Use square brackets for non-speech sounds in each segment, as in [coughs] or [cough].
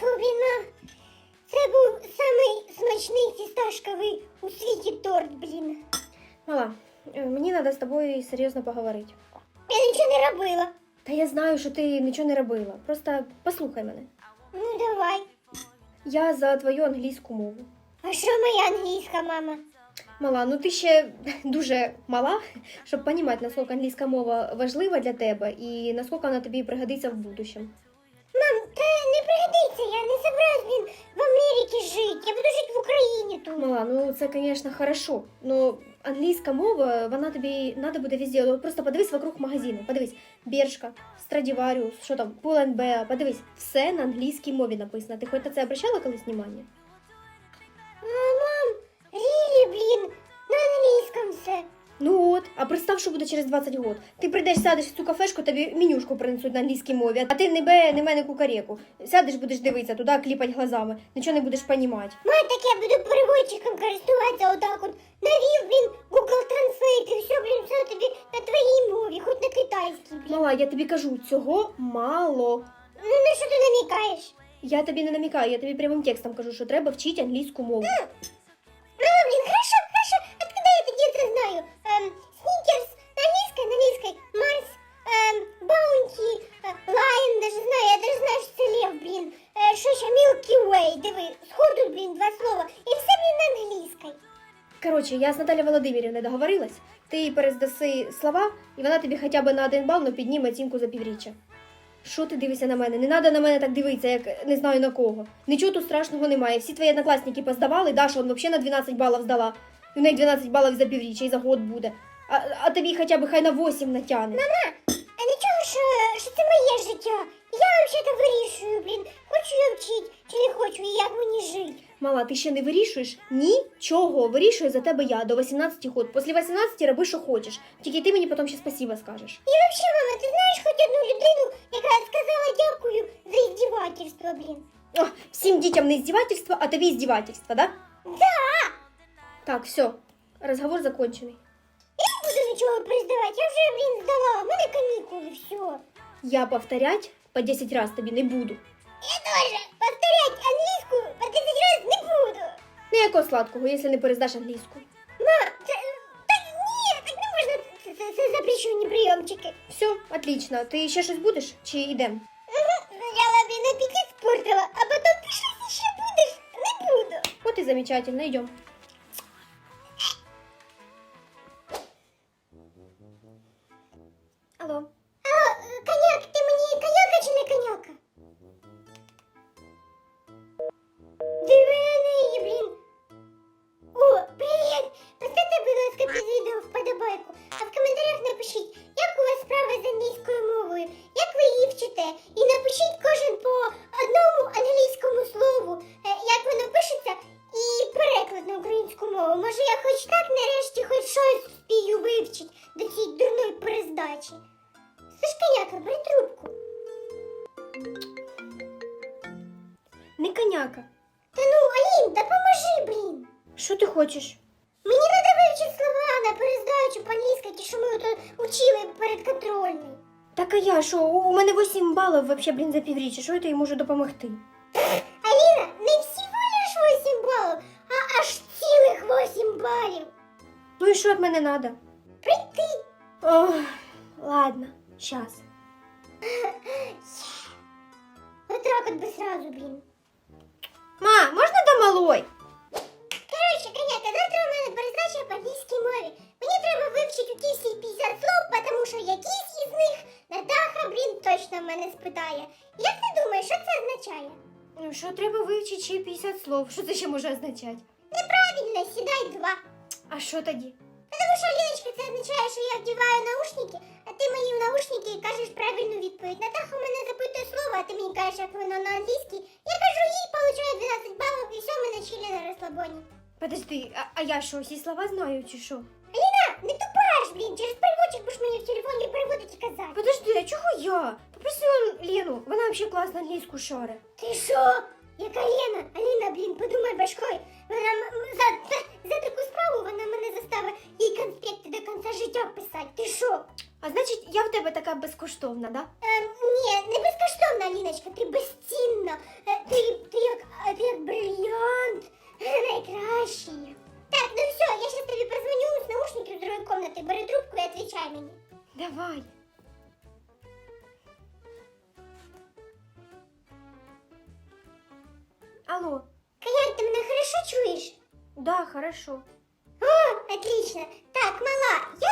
Фу. Це був самий смачний фісташковий у світі торт, блін. Мала, е, мені треба з тобою серйозно поговорити. Я нічого не робила. Та я знаю, що ти нічого не робила. Просто послухай мене. Ну давай. Я за твою англійську мову. А що моя англійська мама? Мала, ну ти ще [laughs] дуже мала, щоб розуміти, наскільки англійська мова важлива для тебе і наскільки вона тобі пригодиться в будущем. Мам, та не пригодиться, я не собираюсь, блін, в Америці жити. Я буду жити в Україні тут. Мала, ну це, звісно, хорошо. Но англійська мова, вона тобі треба буде везде. Ну, Просто подивись вокруг магазину. Подивись, Бершка, Страдіваріус, що там, Pull&Bear, подивись, все на англійській мові написано. Ти хоч на це обращала колись внимання? Що буде через 20 років. Ти прийдеш, сядеш в цю кафешку, тобі менюшку принесуть на англійській мові, а ти не бе, не мене кукареку. Сядеш, будеш дивитися туди, кліпать глазами, нічого не будеш понімати. Ма, так я буду переводчиком користуватися отак от. Навів, блін, Google Translate і все, блін, все тобі на твоїй мові, хоч на китайській, блін. Мала, я тобі кажу, цього мало. Ну на що ти намікаєш? Я тобі не намікаю, я тобі прямим текстом кажу, що треба вчити англійську мову. Коротше, я з Наталі Володимирівною договорилась. Ти їй перездаси слова, і вона тобі хоча б на один бал ну, підніме оцінку за півріччя. Що ти дивишся на мене? Не треба на мене так дивитися, як не знаю на кого. Нічого тут страшного немає. Всі твої однокласники поздавали, Даша он взагалі на 12 балів здала. В неї 12 балів за півріччя і за год буде. А, а тобі хоча б хай на 8 натягне. Мама, а нічого, що, що це моє життя. Я взагалі-то вирішую, блін, хочу я вчити, чи не хочу, і як мені жити. Мала, ти ще не вирішуєш нічого. Вирішую за тебе я до 18 год. Після 18 роби, що хочеш. Тільки ти мені потім ще спасіба скажеш. І взагалі, мама, ти знаєш хоч одну людину, яка сказала дякую за іздівательство, блін? О, всім дітям не издевательство, а тобі издевательство, да? Да! Так, все, разговор закончений. Я не буду нічого приздавати, я вже, блін, здала, у мене канікули, все. Я повторять по 10 раз тобі не буду. Я теж повторять англійську по 10 разів не буду. Ніякого сладкого, якщо не перездаш англійську. Ма, це, так ні, так не можна, це, це, це запрещені прийомчики. Все, отлично. Ти ще щось будеш чи йдем? Я я блін, апетит спортила, а потім ти щось ще будеш, не буду. Вот і замечательно, идем. Хочеш? Мені треба вивчити слова на перездачу по-англійськи, ті, що ми ото учили перед контрольною. Так а я що? У мене 8 балів вообще, блін, за півріччя. Що я тобі можу допомогти? [laughs] Аліна, не всього лиш 8 балів, а аж цілих 8 балів. Ну і що від мене надо? Прийти. Ох, ладно, щас. [laughs] Отак от би сразу, блін. Ма, можна до малой? Коротше, коняка, завтра у мене перездача по англійській мові. Мені треба вивчити ті всі 50 слов, тому що якісь із них Натаха, блін, точно в мене спитає. Як ти думаєш, що це означає? Ну, Що треба вивчити ще 50 слов? Що це ще може означати? Неправильно, сідай два. А що тоді? Потому що, Ліночка, це означає, що я вдіваю наушники, а ти мені в наушники і кажеш правильну відповідь. Натаха мене запитує слово, а ти мені кажеш, як воно на англійській. Я кажу їй, получаю 12 балів, і все, ми начали на розслабоні. Подожди, а, а я що, всі слова знаю чи що? Аліна, не тупаш, блін, через переводчик будеш мені в телефоні переводити і казати. Подожди, а чого я? Попроси он Лену, вона взагалі класно англійську шаре. Ти що? Яка Лена? Аліна, блін, подумай башкою. Вона м- за, за, за таку справу вона мене заставить їй конспекти до кінця життя писати. Ти що? А значить, я в тебе така безкоштовна, да? Ем, ні, не Аліночка, ти безцінна. Е, Ти, ти, як, е, ти як брильянт. Е, Найкращий. Так, ну все, я зараз тобі позвоню з наушників з другої кімнати. Бери трубку і відповідай мені. Давай. Алло. Коняк, ти мене хорошо чуєш? Да, хорошо. О, отлично. Так, мала, як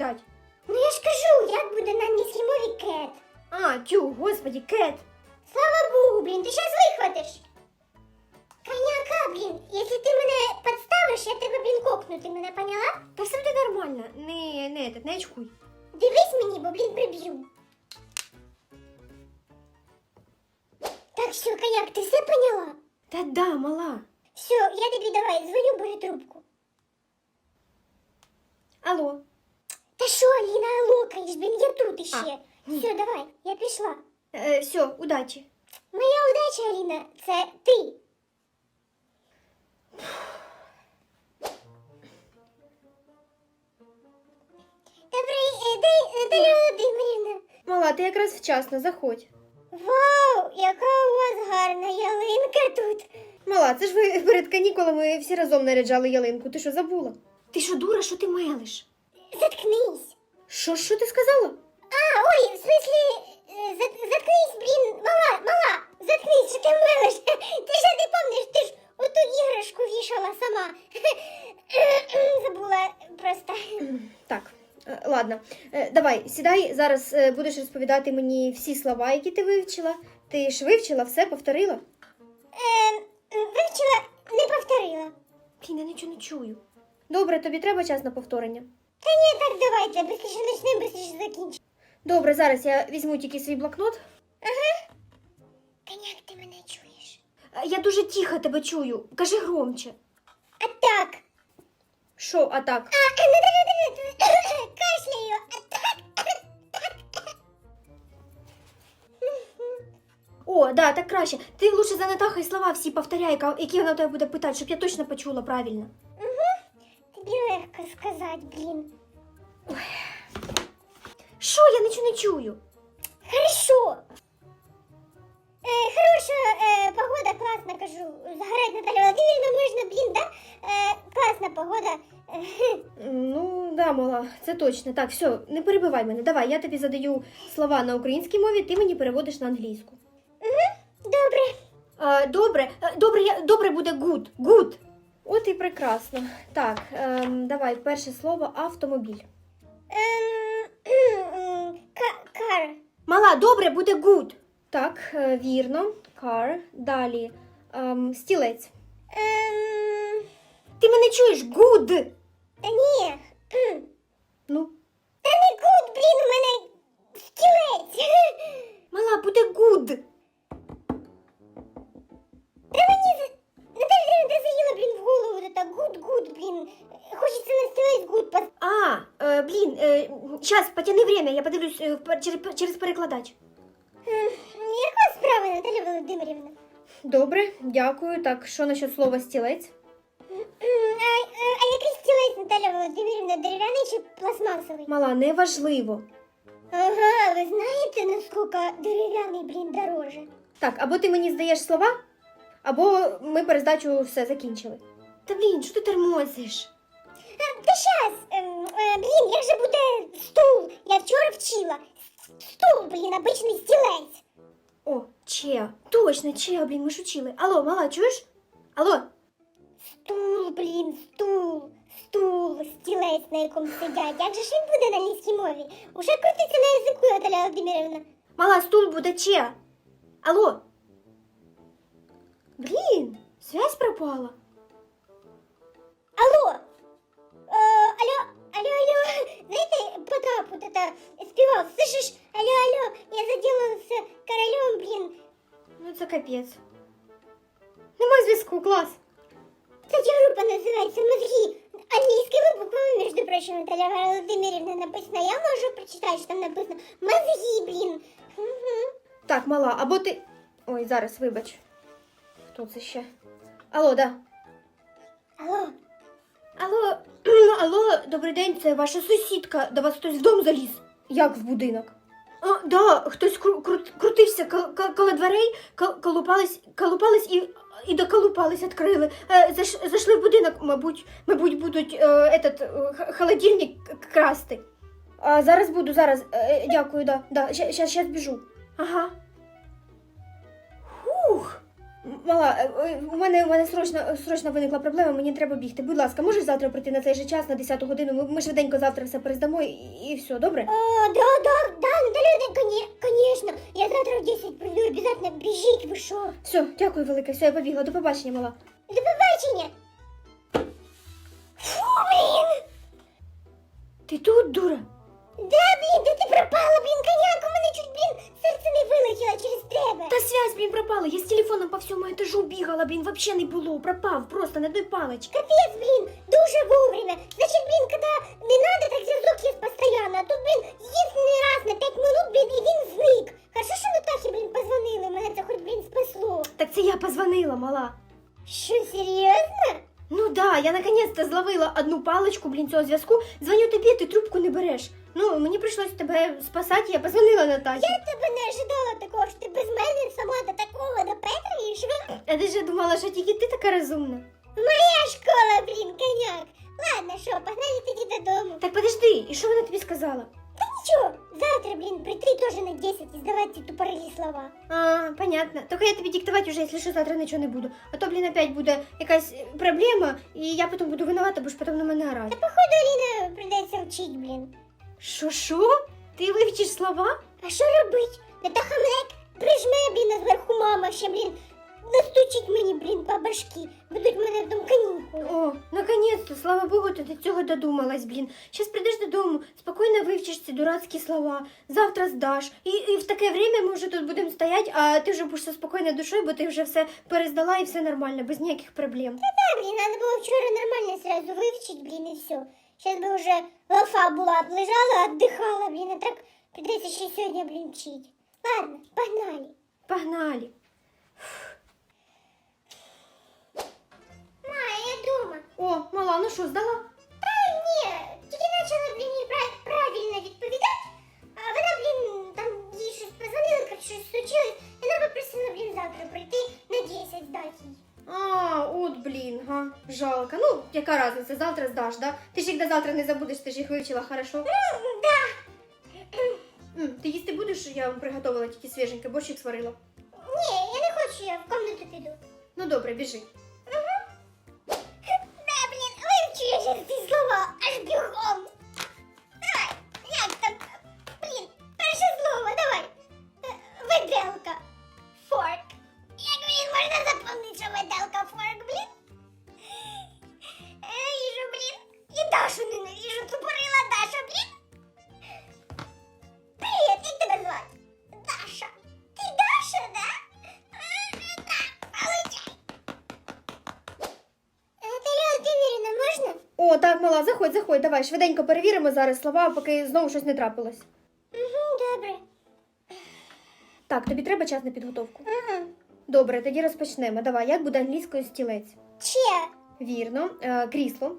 Що відповідати? Ну я ж кажу, як буде на англійській мові кет. А, тю, господи, кет. Слава Богу, блін, ти зараз вихватиш. Коняка, блін, якщо ти мене підставиш, я тебе, блін, кокну, ти мене поняла? Та все буде нормально. Не, не, этот, не очкуй. Дивись мені, бо, блін, приб'ю. Так, все, коняк, ти все поняла? Та да, мала. Все, я тобі давай, дзвоню, бери трубку. Алло. Та що, Аліна, локаєш, блін, я тут іще. Ні. Все, давай, я пішла. Е, все, удачі. Моя удача, Аліна, це ти. Добрий е, день, Наталя Володимирівна. Мала, ти якраз вчасно, заходь. Вау, яка у вас гарна ялинка тут. Мала, це ж ви перед канікулами всі разом наряджали ялинку. Ти що забула? Ти що, дура, що ти мелиш? Заткнись. Що, що ти сказала? А, ой, в смысле, е, заткнись, блін, мала, мала, заткнись, що ти милиш. [laughs] Ти ж не помниш, ти ж оту іграшку вішала сама. [coughs] Забула просто. Так, е, ладно. Е, Давай, сідай, зараз будеш розповідати мені всі слова, які ти вивчила. Ти ж вивчила все, повторила? Е, вивчила, не повторила. Блін, я нічого не чую. Добре, тобі треба час на повторення. Та ні, так давайте, быстріше почнемо, быстріше закінчимо. Добре, зараз я візьму тільки свій блокнот. Коняк, ти мене чуєш? Е, Я дуже тихо тебе чую. Кажи громче. А так. Що, а так? А, [laughs] Наталя, [coughs] кашляю, а так. О, да, так краще. Ти лучше за Натахою слова всі повторяй, ка- які вона у тебе буде питати, щоб я точно почула правильно Тобі легко сказати, блін. Що, я нічого не чую. Хорошо. Э, хорошая э, погода, классно, кажу. Загорать Наталья Владимировна можно, блин, да? Э, класна погода. Ну, да, мала, це точно. Так, все, не перебивай мене. Давай, я тобі задаю слова на українській мові, ти мені переводиш на англійську. Добре. А, добре, е, добре, я, добре буде good. Good. От і прекрасно. Так, ем, давай, перше слово автомобіль. Ем, кар. Мала, добре буде good. Так, е, вірно. Car. Далі. Ем, стілець. Ем, Ти мене чуєш? Good. та ні. М. Ну, Та не гуд, блін, у мене стілець. мала, буде good. Наталя, блін, в голову, та гуд-гуд, блін. Хочеться на стілець гуд пос... А, е, блін, е, щас, потяни время, я подивлюсь е, пер- через, через перекладач. М, Яка справа, Наталя Володимирівна? Добре, дякую. Так, що насчет слова стілець? М, А, а, а який стілець, Наталя Володимирівна, дерев'яний чи пластмасовий? Мала, неважливо. Ага, ви знаєте, наскільки дерев'яний, блін, дороже? Так, або ти мені здаєш слова, або ми перездачу все закінчили. Та блін, що ти тормозиш? Та щас, ем, е, блін, як же буде стул? Я вчора вчила. Стул, блін, обичний стілець. О, Чеа. Точно, Чеа, блін, ми ж учили. Алло, мала, чуєш? Алло? Стул, блін, стул, стул, стілець, на якому сидять. Як же ж він буде на англійській мові? Уже крутиться на язику, Наталя Володимирівна. Мала, стул буде Чеа. Алло? Блін, связь пропала. Алло! Е, алло, алло, алло, знаєте, Потап вот это співав, слышиш? Алло, алло, я заделался королем, блін. Ну це капець. Нема зв'язку, клас. Кстати, группа называется «Мозги». Английскими буквами, между прочим, Наталья Владимировна написано. Я можу прочитати, що там написано «Мозги», блін. Мгм. Так, мала, або ти. Ой, зараз, вибач. Хто це ще? Алло, да. Алло, Алло, [clears throat] алло, добрий день, це ваша сусідка. До вас хтось в дом заліз. Як в будинок? А, да, хтось кру- кру- крутився кол- кол- коло дверей, кол- колупались, колупались і, і доколупались, відкрили. Е, заш, зайшли в будинок, мабуть, мабуть, будуть е, этот, е, х- холодильник к- красти. А, зараз буду, зараз. Е, дякую, да. да. Щас, щас, щас біжу. Ага. Мала, е, е, у мене, у мене срочно, срочно виникла проблема, мені треба бігти. Будь ласка, можеш завтра прийти на цей же час, на 10 годину? Ми, ми швиденько завтра все перездамо і, і все, добре? О, да, да, да, Наталья, коне, конечно. Я завтра в 10 приду, обязательно бежите, вы шо? Все, дякую велике, все, я побігла. До побачення, мала. До побачення. Фу, блін. Ти тут, дура? Да, блін, де ти пропала, блін, коняк, у мене чуть, блін, серце не вилетіло через тебе. Та связь, блін, пропала. Я з телефоном по всьому етажу бігала, блін, вообще не було. Пропав, просто на одной палочці. Капець, блін, дуже вовремя. Значить, блін, коли не надо, так зв'язок є постійно. А тут, блін, єдиний раз на 5 минут, блін, і він зник. Хорошо, що Натахі, блін, позвонили, мене це хоч, блін, спасло. Так це я позвонила, мала. Що, серйозно? Ну да, я наконец-то зловила одну паличку, блін, цього зв'язку. Дзвоню тобі, ти трубку не береш. Ну, мені прийшлось тебе спасати, я позвонила Наташі. Я тебе йшла. Я даже думала, що тільки ти така розумна. Моя школа, блін, коняк. Ладно, що, погнали тоді додому. Так подожди, і що вона тобі сказала? Та нічого, завтра, блін, прийти теж на 10 і здавати ці тупорилі слова. А, понятно. Только я тобі диктувати уже, якщо що, завтра нічого не буду. А то, блін, опять буде якась проблема, і я потім буду винувата, будеш потім на мене орати. Та походу Аліна прийдеться вчить, блін. Що, що? Ти вивчиш слова? А що робить? Натаха мене прижме, блін, а зверху мама ще, блін, настучить мені, блін, по башки. Будуть в мене вдома канікули. О, наконец-то, слава Богу, ти до цього додумалась, блін. Щас прийдеш додому, спокійно вивчиш ці дурацькі слова, завтра здаш. І, і в таке время ми вже тут будемо стояти, а ти вже будеш зі спокійною душою, бо ти вже все перездала і все нормально, без ніяких проблем. Да, блін, надо було вчора нормально сразу вивчить, блін, і все. Сейчас би вже лафа була, б лежала, отдыхала, блін, а так придеться ще сьогодні, блін, вчить. Ладно, погнали. Погнали. Ма, Ну що, здала? Та ні, тільки почала, блін, їй правильно відповідати, а вона, блін, там їй щось позвонила, як щось случилось, і вона попросила, блін, завтра прийти на 10 здати їй. А, от блін, га, жалко. Ну, яка разниця, завтра здаш, да? Ти ж їх до завтра не забудеш, ти ж їх вивчила, хорошо? Ну, да. М, ти їсти будеш, я вам приготувала тільки свіженьке, борщик сварила. Ні, я не хочу, я в комнату піду. Ну добре, біжи. Так, мала, заходь, заходь, давай, швиденько перевіримо зараз слова, поки знову щось не трапилось. Угу, добре. Так, тобі треба час на підготовку. Угу. Добре, тоді розпочнемо. Давай, як буде англійською стілець? Че? Вірно, е, крісло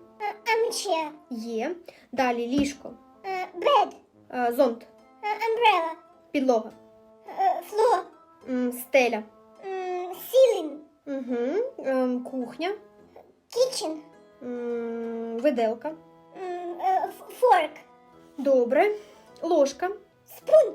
Амче. є. Далі ліжко, Е, Бед. е, зонт, Umbrella. підлога, Е, Фло. м, стеля, Ceiling. угу, ем, кухня, Kitchen. Виделка. Е, ф- Fork. Добре. Ложка, Spoon.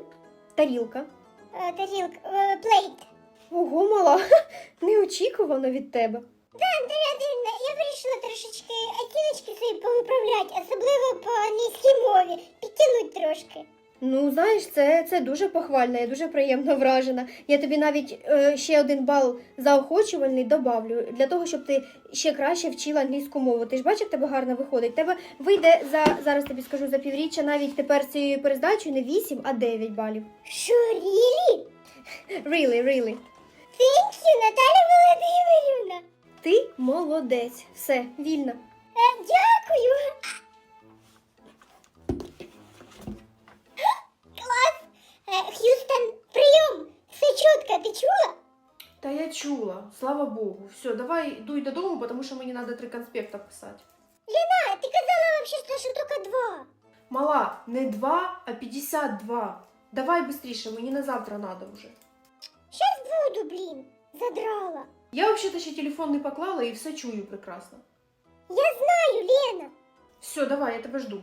тарілка. Е, Тарілка. Е, Plate. Ого, мала, [laughs] неочікувано від тебе. Да, Наталя Володимирівна, я вирішила трошечки оціночки свої повиправляти, особливо по англійській мові. Підтягнуть трошки. Ну, знаєш, це, це дуже похвально, я дуже приємно вражена. Я тобі навіть е, ще один бал заохочувальний добавлю для того, щоб ти ще краще вчила англійську мову. Ти ж бачиш, в тебе гарно виходить. Тебе вийде за зараз тобі скажу за півріччя навіть тепер з цією перездачею не 8, а 9 балів. Що, really? Really, really. Thank you, Наталя Володимирівна. Ти молодець. Все, вільно. Е, Дякую. Клас. Е, Х'юстон, прийом. Все чітко, ти чула? Та я чула, слава Богу. Все, давай дуй додому, тому що мені треба три конспекта писати. Лена, ти казала вообще, що тільки два. Мала, не два, а 52. Давай быстріше, мені на завтра надо вже. Щас буду, блін. Задрала. Я взагалі ще телефон не поклала і все чую прекрасно. Я знаю, Лена. Все, давай, я тебе жду.